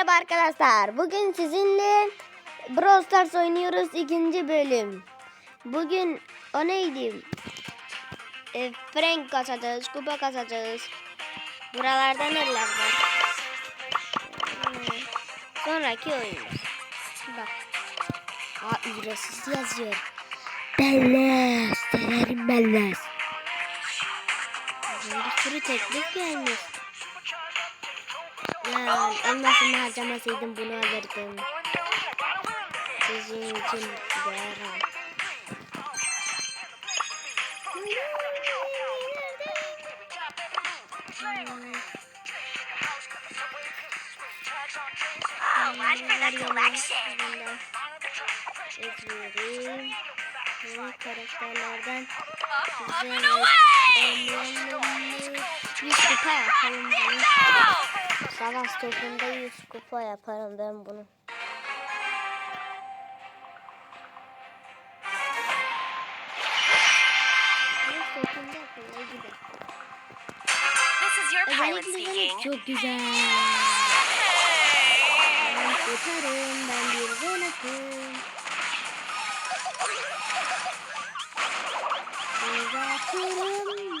merhaba arkadaşlar. Bugün sizinle Brawl Stars oynuyoruz ikinci bölüm. Bugün o neydi? E, Frank kasacağız, kupa kasacağız. Buralarda neler var? Hmm, Sonraki oyun. Bak. Aa ücretsiz yazıyor. Bellez. Severim bellez. Bir sürü teklif gelmiş. Aman elmasını harcamasaydım bunu alırdım. Sizin için değerim. Ezgi'yi karakterlerden güzel 100 kupa yaparım bunu. Savaş topunda 100 kupa yaparım ben bunu. Özellikle çok güzel. Ben kurtarım, ben bir zonatım. Uzatırım,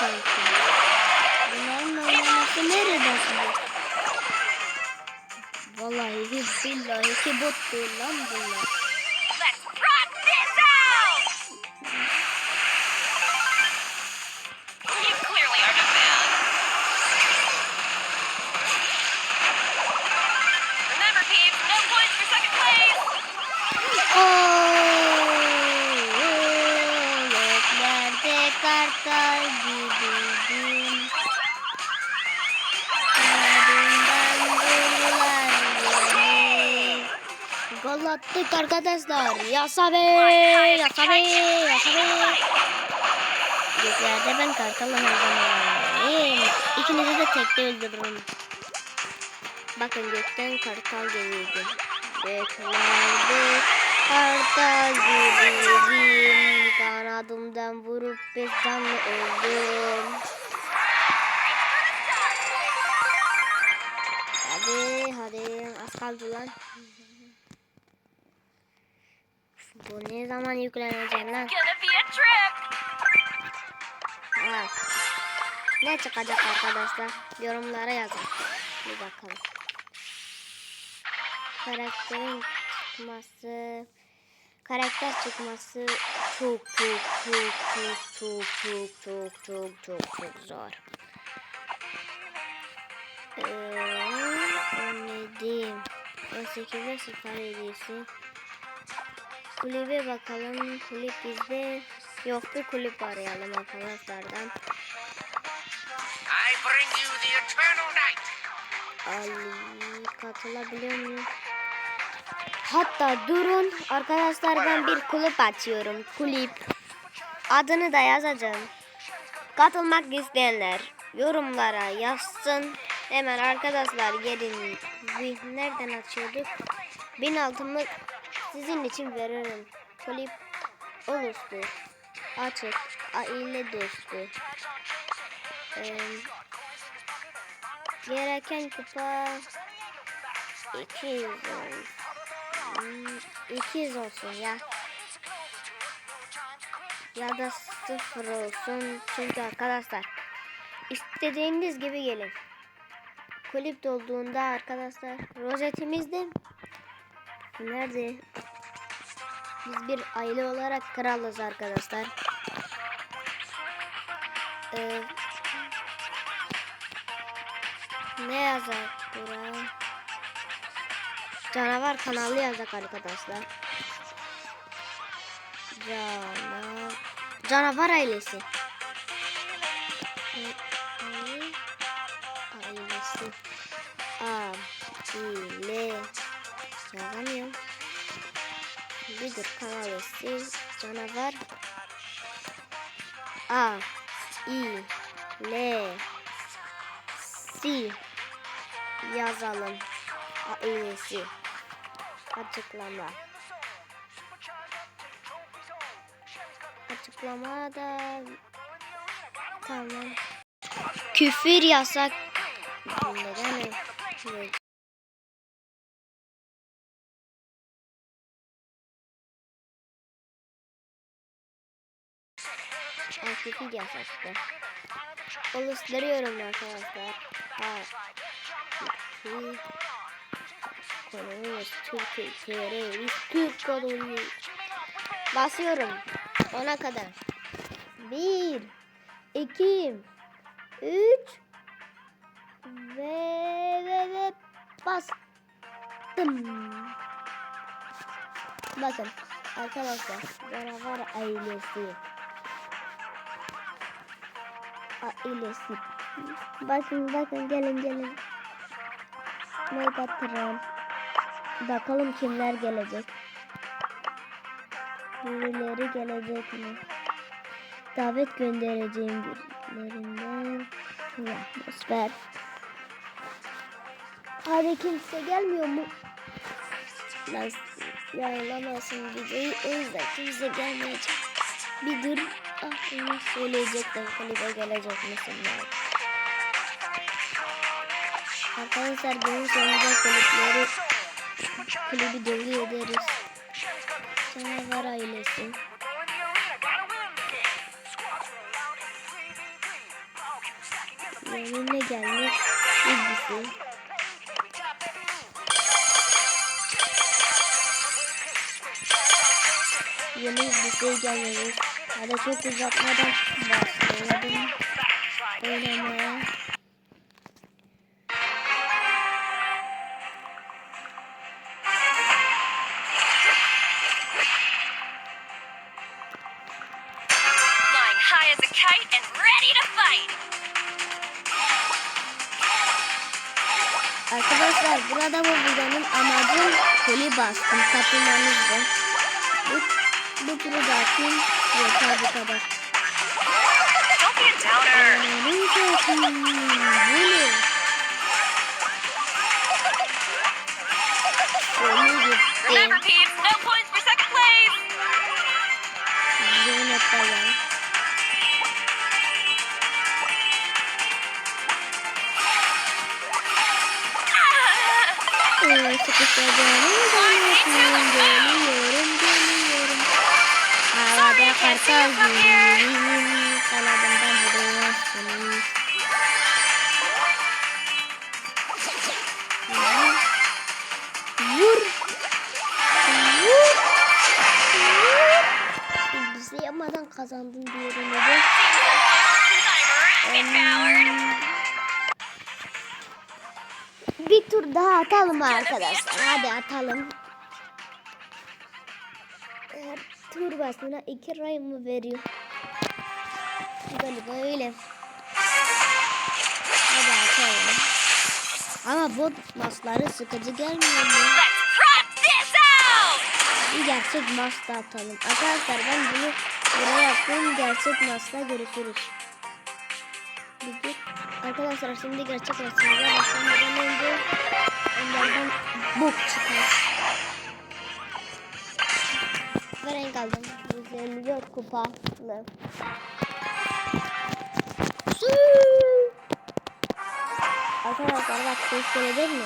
sanki. Bunların oynaması nerede şimdi? Vallahi billahi ki bot değil lan bunlar. Attık arkadaşlar. Yasa be, yasa be, yasa be. Göklerde ben her zaman. İkinizi de tekte öldürürüm. Bakın gökten kartal geliyordu. Göklerde kartal gibiydim. Kanadımdan vurup bir canlı öldüm. Hadi hadi az kaldı lan. Bu ne zaman yüklenecek lan? Ha. Ne çıkacak arkadaşlar? Yorumlara yazın. Bir bakalım. Karakterin çıkması karakter çıkması çok çok çok çok çok çok çok çok çok çok zor. Ee, 17 18'e 0 hediyesi. Kulübe bakalım. Kulüp bizde yok bir kulüp arayalım arkadaşlardan. I bring you the eternal night. Ali katılabiliyor muyum? Hatta durun arkadaşlar ben bir kulüp açıyorum. Kulüp. Adını da yazacağım. Katılmak isteyenler yorumlara yazsın. Hemen arkadaşlar gelin. Nereden açıyorduk? Bin altımı sizin için veririm. Kulüp oluştu. Açık. Aile dostu. Ee, gereken kupa 200 olsun. Hmm, 200 olsun ya. Ya da sıfır olsun. Çünkü arkadaşlar istediğiniz gibi gelin. Kulüp dolduğunda arkadaşlar rozetimiz de nerede? Biz bir aile olarak kralız arkadaşlar. Ee, Ne yazar buraya? Canavar kanalı yazak arkadaşlar. Canavar. Canavar ailesi. Ailesi. A. Yazamıyorum. Bir dur kanalesi. Canavar. A. I. L. Si. Yazalım. Ailesi. Açıklama. Açıklama da tamam. Küfür yasak. Neden öyle? Ay, küfür yasaktı. Oluşturuyorum arkadaşlar. Konumuz Türkiye, terörist, Türk kolonu. Basıyorum. Ona kadar. Bir, iki, üç ve ve ve bastım. Bakın arkadaşlar canavar ailesi. Ailesi. Bakın bakın gelin gelin. Megatron. Bakalım kimler gelecek. Birileri gelecek mi? Davet göndereceğim birilerinden. Ya, Atmosfer. Hadi kimse gelmiyor mu? Lan yayınlamasın videoyu. O yüzden kimse gelmeyecek. Bir dur. Bunu söyleyecektim. Klibe gelecek misinler? Arkadaşlar günün sonunda klipleri klibi dolu ederiz. Canavar ailesi. Yeminle gelmiş ilgisi. Yeni ilgisi gelmemiş. Çok uzatmadan başlayalım. Oynamaya. Flying high as a kite and ready to fight. Arkadaşlar burada bu videonun amacı koli bastım kapılmanızdı. Bu, bu turu zaten yeter bu kadar. Remember, peeps, no points for second place. Zeynep Bayan. Ee, sıkışacağını zannetmiyorum. Geliyorum, geliyorum. Havada kartal gibiyim. Kanadımdan vuruyorsunuz. Vur. Vur. Vur. Vur. Bilgisi yapmadan kazandın diyorum powered. Bir tur daha atalım arkadaşlar. Hadi atalım. Tur basmına iki ray mı veriyor? Galiba öyle. Hadi atalım. Ama bu maçları sıkıcı gelmiyor mu? Bir gerçek maçta atalım. Arkadaşlar ben bunu buraya yaptım. Gerçek maçta görüşürüz. Arkadaşlar şimdi gerçek maçımıza başlamadan önce onlardan bok çıkar. Ve renk aldım. 154 kupalı. Su. Arkadaşlar bak ses gelecek mi?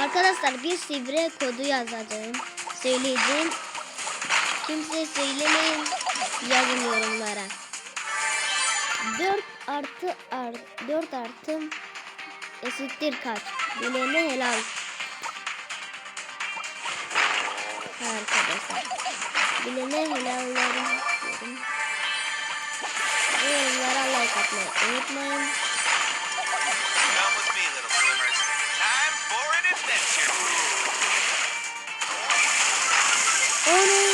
Arkadaşlar bir sivre kodu yazacağım. Söyleyeceğim. Kimseye söylemeyin. Yazın yorumlara. 4 artı art, 4 artı eşittir kaç? Bilene helal. arkadaşlar. Bilene helallerim diyorum. Bu yorumlara like atmayı unutmayın. Ana!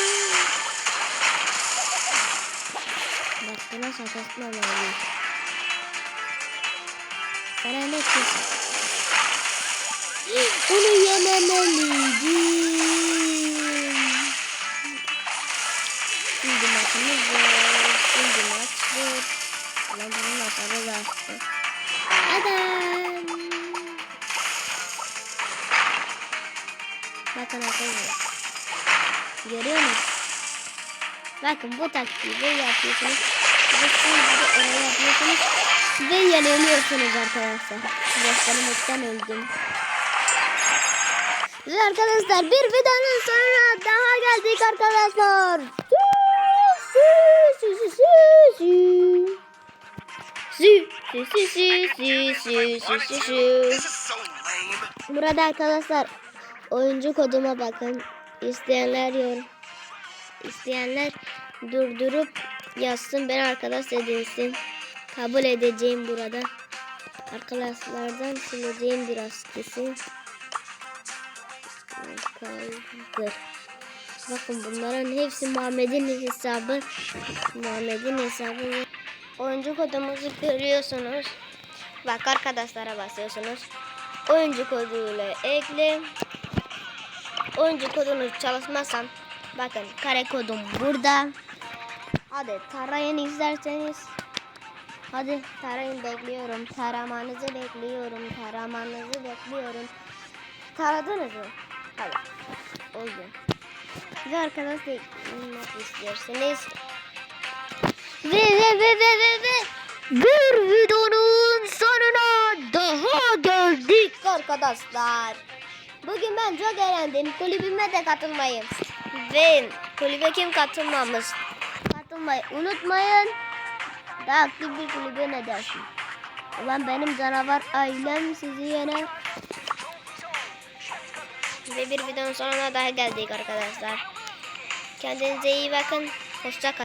Bak buna şakasını anlayayım. Sana ne kız? Bunu yemem olmayacak. Arttı. Adam. Bakın arkadaşlar. Görüyor musun? Bakın bu taktiği böyle yapıyorsunuz. Ve de oraya yapıyorsunuz. Ve yeniliyorsunuz arkadaşlar. Göstermekten öldüm. Ve arkadaşlar bir videonun sonuna daha geldik arkadaşlar. Sü, sü, sü, sü, sü. Sü, sü, sü, sü. This is so lame. Burada arkadaşlar oyuncu koduma bakın. İsteyenler yorum. İsteyenler durdurup yazsın ben arkadaş edinsin. Kabul edeceğim burada. Arkadaşlardan sileceğim biraz kesin. Kaldır. Bakın bunların hepsi Muhammed'in hesabı. Muhammed'in hesabı. Oyuncu kodumuzu görüyorsunuz. Bak arkadaşlara basıyorsunuz. Oyuncu koduyla ekle. Oyuncu kodunu çalışmazsan bakın kare kodum burada. Hadi tarayın isterseniz. Hadi tarayın bekliyorum. Taramanızı bekliyorum. Taramanızı bekliyorum. Taradınız mı? Hadi. Oldu. Ve arkadaşlar ne isterseniz. Ve ve ve ve ve ve bir videonun sonuna daha geldik arkadaşlar. Bugün ben çok eğlendim. Kulübüme de katılmayın. Ve kulübe kim katılmamış? Katılmayı unutmayın. Daha aktif bir kulübe ne dersin? Ulan benim canavar ailem sizi yener. Ve bir videonun sonuna daha geldik arkadaşlar. Kendinize iyi bakın. Hoşça.